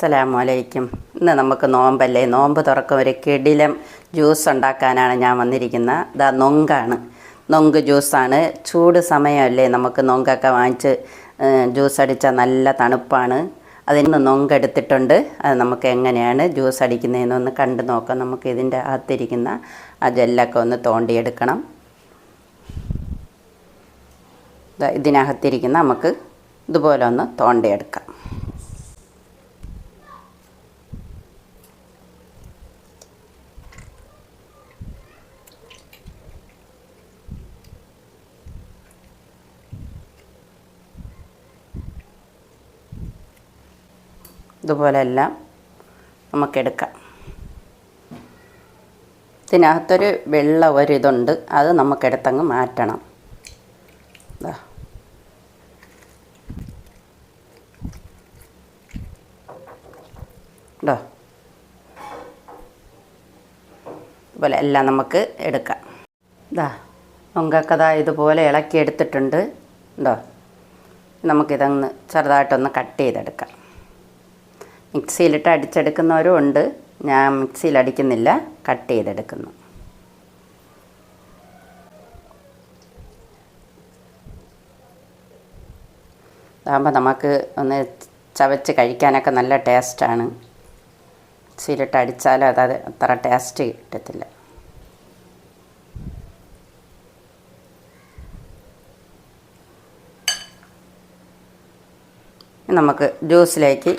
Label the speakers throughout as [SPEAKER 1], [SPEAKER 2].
[SPEAKER 1] അസ്സലാമു അലൈക്കും ഇന്ന് നമുക്ക് നോമ്പല്ലേ? നോമ്പ് തുറക്കും. ഒരു കിടിലം ജ്യൂസ് ഉണ്ടാക്കാനാണ് ഞാൻ വന്നിരിക്കുന്നത്. ഇതാ നൊങ്കാണ്. നൊങ്ക് ജ്യൂസാണ്. ചൂട് സമയമല്ലേ നമുക്ക് നൊങ്കൊക്കെ വാങ്ങിച്ച് ജ്യൂസ് അടിച്ചാൽ നല്ല തണുപ്പാണ്. അതിന് നിന്ന് എടുത്തിട്ടുണ്ട്. അത് നമുക്ക് എങ്ങനെയാണ് ജ്യൂസ് അടിക്കുന്നതെന്നൊന്ന് കണ്ടു നോക്കാം. നമുക്ക് ഇതിന്റെ അകത്തിരിക്കുന്ന ആ ജെല്ലൊക്കെ ഒന്ന് തോണ്ടിയെടുക്കണം. ഇതിനകത്തിരിക്കുന്ന നമുക്ക് ഇതുപോലെ ഒന്ന് തോണ്ടിയെടുക്കാം. ഇതുപോലെ എല്ലാം നമുക്കെടുക്കാം. ഇതിനകത്തൊരു വെള്ള ഒരിതുണ്ട് അത് നമുക്കെടുത്തങ്ങ് മാറ്റണം. ഉണ്ടോ ഇതുപോലെ എല്ലാം നമുക്ക് എടുക്കാം. ഇതാ നൊങ്കക്കഥ ഇതുപോലെ ഇളക്കി എടുത്തിട്ടുണ്ട് ഉണ്ടോ നമുക്കിതങ്ങ് ചെറുതായിട്ടൊന്ന് കട്ട് ചെയ്തെടുക്കാം. മിക്സിയിലിട്ട് അടിച്ചെടുക്കുന്നവരും ഉണ്ട്. ഞാൻ മിക്സിയിൽ അടിക്കുന്നില്ല കട്ട് ചെയ്തെടുക്കുന്നു. അതാകുമ്പോൾ നമുക്ക് ഒന്ന് ചവച്ച് കഴിക്കാനൊക്കെ നല്ല ടേസ്റ്റാണ്. മിക്സിയിലിട്ട് അടിച്ചാലും അത് അത്ര ടേസ്റ്റ് കിട്ടത്തില്ല. നമുക്ക് ജ്യൂസിലേക്ക്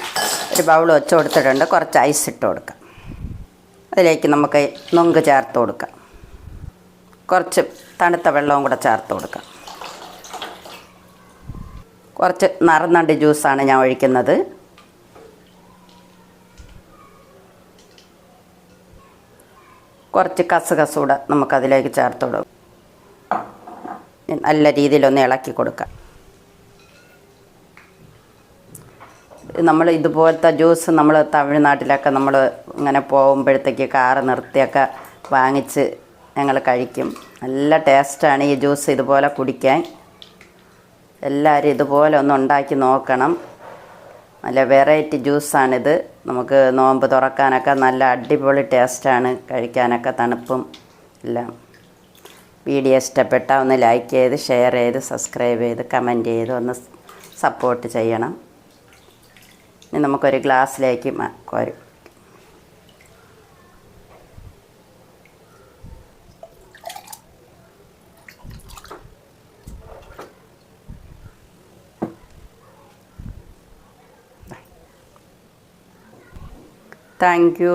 [SPEAKER 1] ഒരു ബൗൾ വെച്ച് കൊടുത്തിട്ടുണ്ട്. കുറച്ച് ഐസ് ഇട്ട് കൊടുക്കാം. അതിലേക്ക് നമുക്ക് നൊങ്ക് ചേർത്ത് കൊടുക്കാം. കുറച്ച് തണുത്ത വെള്ളവും കൂടെ ചേർത്ത് കൊടുക്കാം. കുറച്ച് നറുന്നണ്ടി ജ്യൂസാണ് ഞാൻ ഒഴിക്കുന്നത്. കുറച്ച് കസുകസൂടെ നമുക്കതിലേക്ക് ചേർത്ത് കൊടുക്കാം. നല്ല രീതിയിലൊന്ന് ഇളക്കി കൊടുക്കാം. നമ്മൾ ഇതുപോലത്തെ ജ്യൂസ് നമ്മൾ തമിഴ്നാട്ടിലൊക്കെ നമ്മൾ ഇങ്ങനെ പോകുമ്പോഴത്തേക്ക് കാറ് നിർത്തിയൊക്കെ വാങ്ങിച്ച് ഞങ്ങൾ കഴിക്കും. നല്ല ടേസ്റ്റാണ് ഈ ജ്യൂസ് ഇതുപോലെ കുടിക്കാൻ. എല്ലാവരും ഇതുപോലെ ഒന്ന് ഉണ്ടാക്കി നോക്കണം. നല്ല വെറൈറ്റി ജ്യൂസാണിത്. നമുക്ക് നോമ്പ് തുറക്കാനൊക്കെ നല്ല അടിപൊളി ടേസ്റ്റാണ്. കഴിക്കാനൊക്കെ തണുപ്പും എല്ലാം. വീഡിയോ ഇഷ്ടപ്പെട്ടാൽ ഒന്ന് ലൈക്ക് ചെയ്ത് ഷെയർ ചെയ്ത് സബ്സ്ക്രൈബ് ചെയ്ത് കമന്റ് ചെയ്ത് ഒന്ന് സപ്പോർട്ട് ചെയ്യണം. ഇനി നമുക്കൊരു ഗ്ലാസ്സിലേക്ക് കോരും. Thank you